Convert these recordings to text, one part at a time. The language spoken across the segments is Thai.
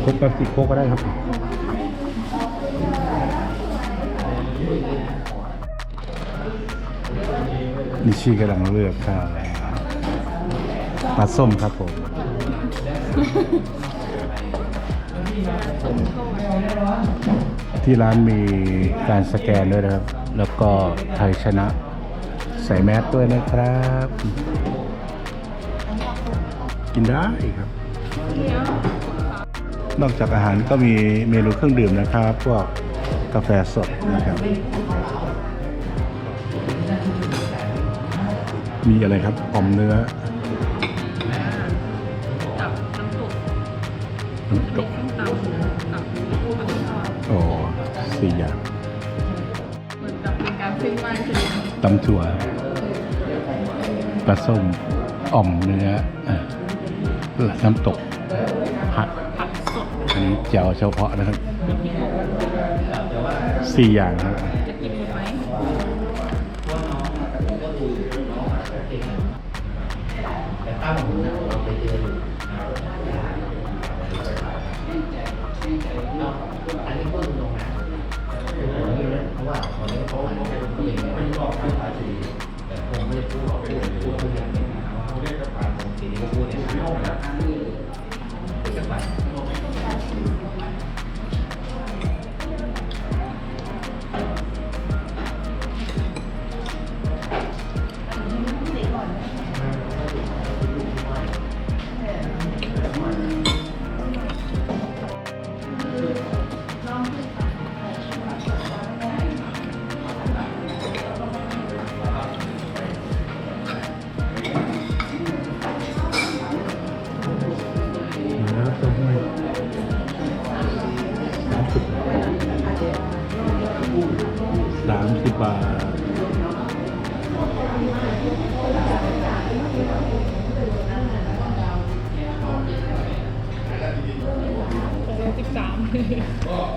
โคกแป๊บสิโคกก็ได้ครับ นิชี่กำลังเลือกข้าวปลาส้มครับผมที่ร้านมีการสแกนด้วยนะครับ แล้วก็ไทยชนะ ใส่แมสด้วยนะครับ กินได้ครับ นอกจากอาหารก็มีเมนูเครื่องดื่มนะครับ พวกกาแฟสดนะครับ มีอะไรครับอ่อมเนื้อกับน้ำตกน้ำตกส้มตำกับผัดทอดโอ้สี่อย่างเหมือนกับเป็นการเส้นไหว้ใช่ไหมตำถั่วปลาส้มอ่อมเนื้ออะน้ำตกผัดผัด นี้เจียวเฉพาะนะครับสี่อย่างครับ สามสิบบาท สิบสาม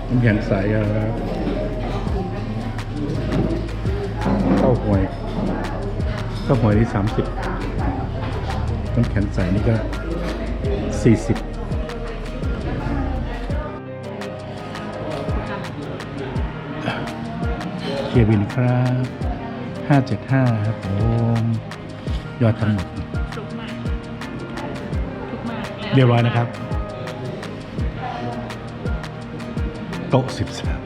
น้ำแข็งใสครับข้าวหวยข้าวหวยนี่สามสิบน้ำแข็งใสนี่ก็สี่สิบ ลียร์บินครับห้าเจ็ดห้าครับผม ยอดทั้งหมด ทุกมากทุกมากแล้วเรียบร้อยนะครับ โต๊ะสิบสาม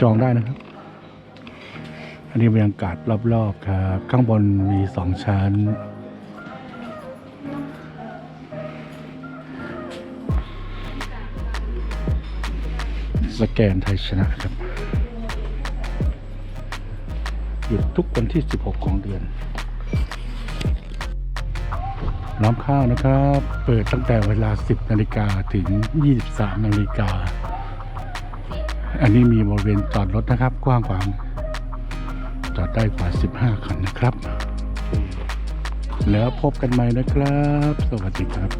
จองได้นะครับ อันนี้บรรยากาศรอบ ๆ ครับ ข้างบนมีสองชั้น สแกนไทยชนะครับ หยุดทุกวันที่ 16 ของเดือน น้ำข้าวนะครับ เปิดตั้งแต่เวลา 10 นาฬิกาถึง 23 นาฬิกา อันนี้มีบริเวณจอดรถนะครับ กว้างขวางจอดได้กว่า 15 คันนะครับ แล้วพบกันใหม่นะครับ สวัสดีครับ